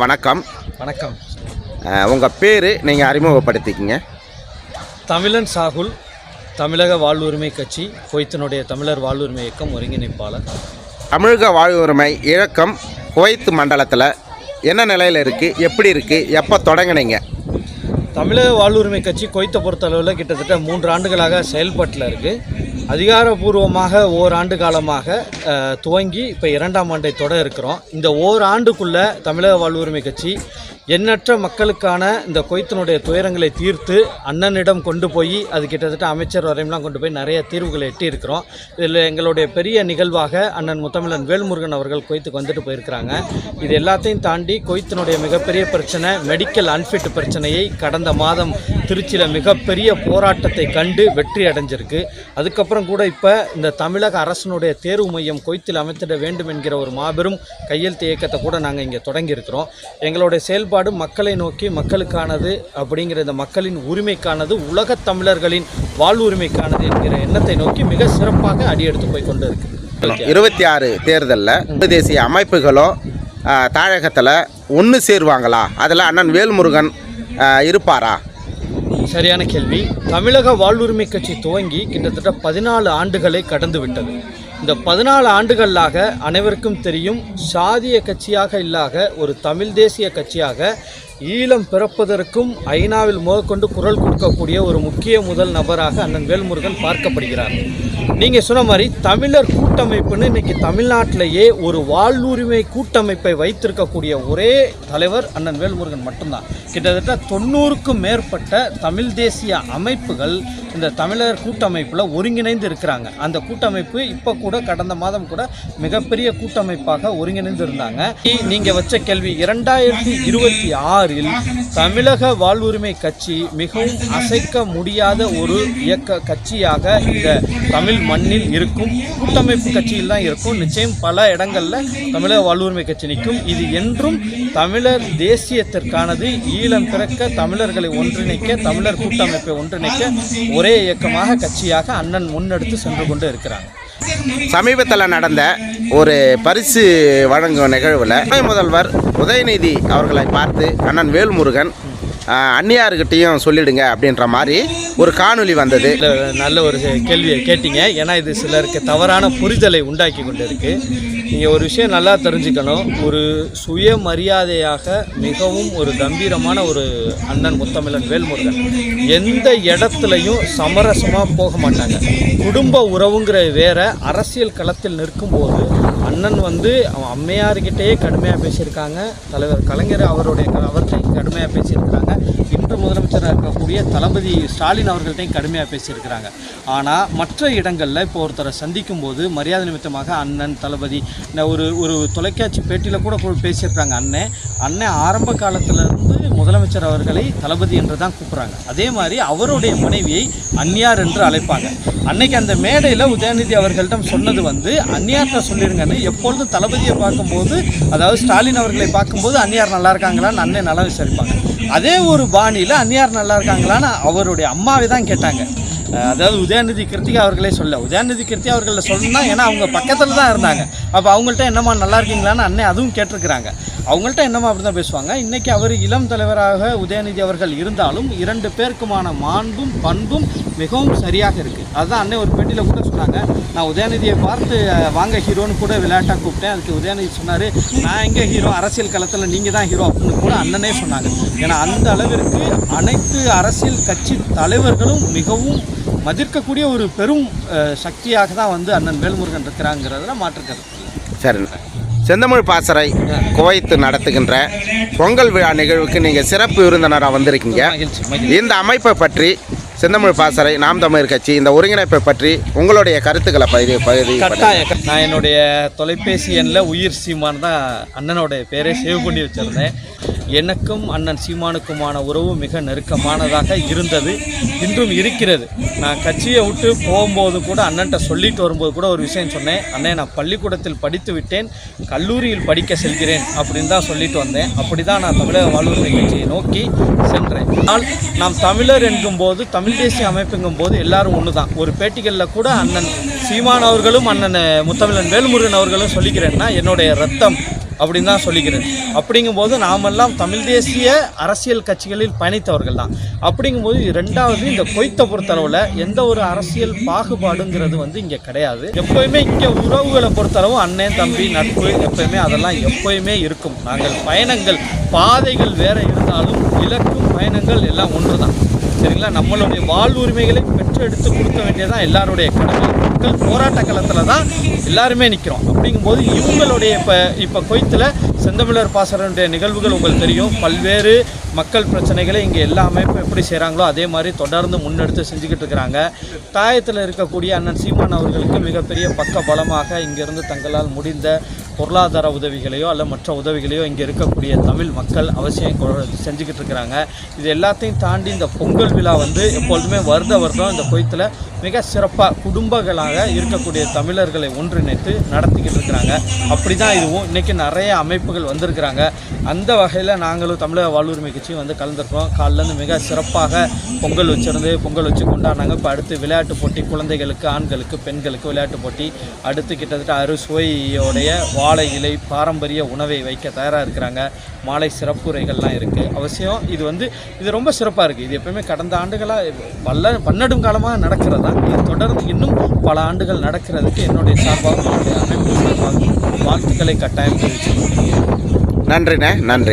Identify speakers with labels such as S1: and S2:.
S1: வணக்கம்.
S2: வணக்கம்.
S1: உங்கள் பேர் நீங்கள் அறிமுகப்படுத்திக்கிங்க.
S2: தமிழன் சாகுல் தமிழக வாழ்வுரிமை கட்சி கொய்த்தனுடைய தமிழர் வாழ்வுரிமை இயக்கம் ஒருங்கிணைப்பாளர்.
S1: தமிழக வாழ்வுரிமை இழக்கம் குவைத்து மண்டலத்தில் என்ன நிலையில் இருக்குது எப்படி இருக்குது எப்போ தொடங்குனீங்க?
S2: தமிழக வாழ்வுரிமை கட்சி கொய்த்தை பொறுத்தளவில் கிட்டத்தட்ட மூன்று ஆண்டுகளாக செயல்பாட்டில் இருக்குது அதிகாரப்பூர்வமாக ஓராண்டு காலமாக துவங்கி இப்போ இரண்டாம் ஆண்டை தொட இருக்கிறோம். இந்த ஓராண்டுக்குள்ளே தமிழக வாழ்வுரிமை கட்சி எண்ணற்ற மக்களுக்கான இந்த கொய்த்தினுடைய துயரங்களை தீர்த்து அண்ணனிடம் கொண்டு போய் அது கிட்டத்தட்ட அமைச்சர் வரையும்லாம் கொண்டு போய் நிறைய தீர்வுகளை எட்டியிருக்கிறோம். இதில் எங்களுடைய பெரிய நிகழ்வாக அண்ணன் முத்தமிழன் வேல்முருகன் அவர்கள் கொய்த்துக்கு வந்துட்டு போயிருக்கிறாங்க. இது எல்லாத்தையும் தாண்டி கொய்த்தனுடைய மிகப்பெரிய பிரச்சனை மெடிக்கல் அன்ஃபிட் பிரச்சனையை கடந்த மாதம் திருச்சியில் மிகப்பெரிய போராட்டத்தை கண்டு வெற்றி அடைஞ்சிருக்கு. அதுக்கப்புறம் கூட இப்போ இந்த தமிழக அரசனுடைய தேர்வு மையம் கொய்த்தில் அமைத்திட வேண்டும் என்கிற ஒரு மாபெரும் கையெழுத்து இயக்கத்தை கூட நாங்கள் இங்கே தொடங்கியிருக்கிறோம். எங்களுடைய செயல்பாடு மக்களை நோக்கி மக்களுக்கானது அப்படிங்கிற இந்த மக்களின் உரிமைக்கானது உலகத் தமிழர்களின் வாழ்வுரிமைக்கானது என்கிற எண்ணத்தை நோக்கி மிக சிறப்பாக அடியெடுத்து போய் கொண்டு இருக்கு
S1: இருபத்தி ஆறு தேர்தலில் தேசிய அமைப்புகளோ தாழகத்தில் ஒன்று சேருவாங்களா? அதில் அண்ணன் வேல்முருகன் இருப்பாரா?
S2: சரியான கேள்வி. தமிழக வாழ்வுரிமை கட்சி துவங்கி கிட்டத்தட்ட பதினாலு ஆண்டுகளை கடந்து விட்டது இந்த பதினாலு ஆண்டுகளாக அனைவருக்கும் தெரியும் சாதிய கட்சியாக இல்லாத ஒரு தமிழ் தேசிய கட்சியாக ஈழம் பிறப்பதற்கும் ஐநாவில் முதற்கொண்டு குரல் கொடுக்கக்கூடிய ஒரு முக்கிய முதல் நபராக அண்ணன் வேல்முருகன் பார்க்கப்படுகிறார். நீங்கள் சொன்ன மாதிரி தமிழர் கூட்டமைப்புன்னு இன்றைக்கி தமிழ்நாட்டிலேயே ஒரு வாழ்வுரிமை கூட்டமைப்பை வைத்திருக்கக்கூடிய ஒரே தலைவர் அண்ணன் வேல்முருகன் மட்டும்தான். கிட்டத்தட்ட தொண்ணூறுக்கும் மேற்பட்ட தமிழ் தேசிய அமைப்புகள் இந்த தமிழர் கூட்டமைப்பில் ஒருங்கிணைந்து இருக்கிறாங்க. அந்த கூட்டமைப்பு இப்போ கூட கடந்த மாதம் கூட மிகப்பெரிய கூட்டமைப்பாக ஒருங்கிணைந்து இருந்தாங்க. நீங்கள் வச்ச கேள்வி இரண்டாயிரத்தி இருபத்தி ஆறு ஆறில் தமிழக வாழ்வுரிமை கட்சி மிகவும் அசைக்க முடியாத ஒரு இயக்க கட்சியாக இந்த தமிழ் மண்ணில் இருக்கும். கூட்டமைப்பு கட்சியில் தான் இருக்கும். நிச்சயம் பல இடங்களில் தமிழக வாழ்வுரிமை கட்சி நிற்கும். இது என்றும் தமிழர் தேசியத்திற்கானது ஈழம் பிறக்க தமிழர்களை ஒன்றிணைக்க தமிழர் கூட்டமைப்பை ஒன்றிணைக்க ஒரே இயக்கமாக கட்சியாக அண்ணன் முன்னெடுத்து சென்று கொண்டு இருக்கிறாங்க.
S1: சமீபத்தில் நடந்த ஒரு பரிசு வழங்கும் நிகழ்வில் முதல்வர் உதயநிதி அவர்களை பார்த்து அண்ணன் வேல்முருகன் ஆ, அந்நியார்கிட்டையும் சொல்லிடுங்க அப்படின்ற மாதிரி ஒரு காணொலி வந்தது.
S2: நல்ல ஒரு கேள்வியை கேட்டீங்க. ஏன்னா இது சிலருக்கு தவறான புரிதலை உண்டாக்கி கொண்டு இருக்கு நீங்கள் ஒரு விஷயம் நல்லா தெரிஞ்சுக்கணும். ஒரு சுயமரியாதையாக மிகவும் ஒரு கம்பீரமான ஒரு அண்ணன் முத்தமிழன் வேல்முருகன் எந்த இடத்துலையும் சமரசமாக போக மாட்டாங்க. குடும்ப உறவுங்கிற வேற அரசியல் களத்தில் நிற்கும்போது அண்ணன் வந்து அவன் அம்மையார்கிட்டயே கடுமையாக பேசியிருக்காங்க. தலைவர் கலைஞர் அவருடைய அவர்கிட்டையும் கடுமையாக பேசியிருக்கிறாங்க. இன்று முதலமைச்சராக இருக்கக்கூடிய தளபதி ஸ்டாலின் அவர்கள்ட்டையும் கடுமையாக பேசியிருக்கிறாங்க. ஆனால் மற்ற இடங்களில் இப்போ ஒருத்தரை சந்திக்கும் போது மரியாதை நிமித்தமாக அண்ணன் தளபதி இந்த ஒரு ஒரு தொலைக்காட்சி பேட்டியில் கூட பேசியிருக்காங்க அண்ணன் அண்ணன் ஆரம்ப காலத்திலிருந்து முதலமைச்சர் அவர்களை தளபதி என்று தான் கூப்பிட்றாங்க. அதே மாதிரி அவருடைய மனைவியை அந்நியார் என்று அழைப்பாங்க. அன்னைக்கு அந்த மேடையில் உதயநிதி அவர்களிடம் சொன்னது வந்து அந்நியார்கிட்ட சொல்லிருங்கன்னு எப்பொழுதும் தளபதியை பார்க்கும்போது அதாவது ஸ்டாலின் அவர்களை பார்க்கும்போது அந்நியார் நல்லா இருக்காங்களான்னு அண்ணன் நல்லா விசாரிப்பாங்க. அதே ஒரு பாணியில் அந்நியார் நல்லா இருக்காங்களான்னு அவருடைய அம்மாவை தான் கேட்டாங்க. அதாவது உதயநிதி கிருத்திகா அவர்களே சொல்ல உதயநிதி கிருத்திகா அவர்களை சொல்லணும்னா ஏன்னா அவங்க பக்கத்தில் தான் இருந்தாங்க. அப்போ அவங்கள்ட்ட என்னம்மா நல்லா இருக்கீங்களான்னு அண்ணன் அதுவும் கேட்டிருக்கிறாங்க. அவங்கள்ட்ட என்னமோ அப்படி தான் பேசுவாங்க. இன்றைக்கி அவர் இளம் தலைவராக உதயநிதி அவர்கள் இருந்தாலும் இரண்டு பேருக்குமான மாண்பும் பண்பும் மிகவும் சரியாக இருக்குது அதுதான் அன்னை ஒரு பெட்டியில் கூட சொன்னாங்க. நான் உதயநிதியை பார்த்து வாங்க ஹீரோன்னு கூட விளையாட்டாக கூப்பிட்டேன். அதுக்கு உதயநிதி சொன்னார் நான் எங்கே ஹீரோ? அரசியல் களத்தில் நீங்கள் தான் ஹீரோ அப்படின்னு கூட அண்ணனே சொன்னாங்க. ஏன்னா அந்த அளவிற்கு அனைத்து அரசியல் கட்சி தலைவர்களும் மிகவும் மதிர்க்கக்கூடிய ஒரு பெரும் சக்தியாக தான் வந்து அண்ணன் வேல்முருகன் இருக்கிறாங்கிறதுல மாற்றுக்கிறது
S1: சரி செந்தமிழ் பாசறை குவைத்து நடத்துகின்ற பொங்கல் விழா நிகழ்வுக்கு நீங்கள் சிறப்பு விருந்தினராக வந்திருக்கீங்க. இந்த அமைப்பை பற்றி செந்தமிழ் பாசறை நாம் தமிழர் கட்சி இந்த ஒருங்கிணைப்பை பற்றி உங்களுடைய கருத்துக்களை பண்ணுங்க.
S2: கட்டாயம் நான் என்னுடைய தொலைபேசி எண்ணில் உயிர் சீமான் தான் அண்ணனோடைய பேரை சேவ் பண்ணி வச்சுருந்தேன். எனக்கும் அண்ணன் சீமானுக்குமான உறவு மிக நெருக்கமானதாக இருந்தது. இன்றும் இருக்கிறது. நான் கட்சியை விட்டு போகும்போது கூட அண்ணன்ட்ட சொல்லிட்டு வரும்போது கூட ஒரு விஷயம் சொன்னேன். அண்ணே நான் பள்ளிக்கூடத்தில் படித்து விட்டேன். கல்லூரியில் படிக்க செல்கிறேன் அப்படின்னு தான் சொல்லிட்டு வந்தேன். அப்படி தான் நான் தமிழக வாழ்வுரிமை கட்சியை நோக்கி சென்றேன். ஆனால் நாம் தமிழர் என்கும்போது தமிழ் தேசிய அமைப்புங்கும் போது எல்லாரும் ஒன்று தான் ஒரு பேட்டிகளில் கூட அண்ணன் சீமான் அவர்களும் அண்ணன் முத்தமிழன் வேல்முருகன் அவர்களும் சொல்லிக்கிறேன்னா என்னுடைய ரத்தம் அப்படின்னு தான் சொல்லிக்கிறேன் அப்படிங்கும்போது நாமெல்லாம் தமிழ் தேசிய அரசியல் கட்சிகளில் பயணித்தவர்கள் தான். அப்படிங்கும்போது ரெண்டாவது இந்த கொய்த்தை பொறுத்தளவில் எந்த ஒரு அரசியல் பாகுபாடுங்கிறது வந்து இங்கே கிடையாது. எப்போயுமே இங்கே உறவுகளை பொறுத்தளவு அண்ணன் தம்பி நட்பு எப்போயுமே அதெல்லாம் எப்போயுமே இருக்கும். நாங்கள் பயணங்கள் பாதைகள் வேற இருந்தாலும் இலக்கும் பயணங்கள் எல்லாம் ஒன்று தான் சரிங்களா? நம்மளுடைய வாழ்வுரிமைகளை பெற்று எடுத்து கொடுக்க வேண்டியதான் எல்லாருடைய கடமை. மக்கள் போராட்ட களத்தில் தான் எல்லாருமே நிற்கிறோம் அப்படிங்கும்போது இவங்களுடைய இப்போ இப்போ கொய்த்தில் செந்தமிழர் பாசரனுடைய நிகழ்வுகள் உங்களுக்கு தெரியும். பல்வேறு மக்கள் பிரச்சனைகளை இங்கே எல்லா அமைப்பும் எப்படி செய்கிறாங்களோ அதே மாதிரி தொடர்ந்து முன்னெடுத்து செஞ்சுக்கிட்டு இருக்கிறாங்க. தாயத்தில் இருக்கக்கூடிய அண்ணன் சீமான் அவர்களுக்கு மிகப்பெரிய பக்க பலமாக இங்கிருந்து தங்களால் முடிந்த பொருளாதார உதவிகளையோ அல்ல மற்ற உதவிகளையோ இங்கே இருக்கக்கூடிய தமிழ் மக்கள் அவசியம் கொ- செஞ்சுக்கிட்டு இருக்கிறாங்க. இது எல்லாத்தையும் தாண்டி இந்த பொங்கல் விழா வந்து எப்பொழுதுமே வருட வருடம் இந்த கொய்த்தில் மிக சிறப்பாக குடும்பங்களாக இருக்கக்கூடிய தமிழர்களை ஒன்றிணைத்து நடத்திக்கிட்டு இருக்கிறாங்க. அப்படி தான் இதுவும். இன்றைக்கி நிறைய அமைப்புகள் வந்திருக்கிறாங்க. அந்த வகையில் நாங்களும் தமிழக வாழ்வுரிமை கட்சியும் வந்து கலந்துருக்கோம். காலிலேருந்து மிக சிறப்பாக பொங்கல் வச்சுருந்து பொங்கல் வச்சு கொண்டாடினாங்க. இப்போ அடுத்து விளையாட்டு போட்டி குழந்தைகளுக்கு ஆண்களுக்கு பெண்களுக்கு விளையாட்டு போட்டி. அடுத்து கிட்டத்தட்ட அறுசுவையோடைய வாழை இலை பாரம்பரிய உணவை வைக்க தயாராக இருக்கிறாங்க. மாலை சிறப்புரைகள்லாம் இருக்குது அவசியம் இது வந்து இது ரொம்ப சிறப்பாக இருக்குது இது எப்பவுமே கடந்த ஆண்டுகளாக பல்ல பன்னெடும் காலமாக நடக்கிறதா? இது தொடர்ந்து இன்னும் பல ஆண்டுகள் நடக்கிறதுக்கு என்னுடைய சார்பாகவும் என்னுடைய அமைப்பு சார்பாகவும் வாழ்த்துக்களை கட்டாயம் தெரிவிச்சுக்கிறேன்
S1: நன்றிண்ணே நன்றி.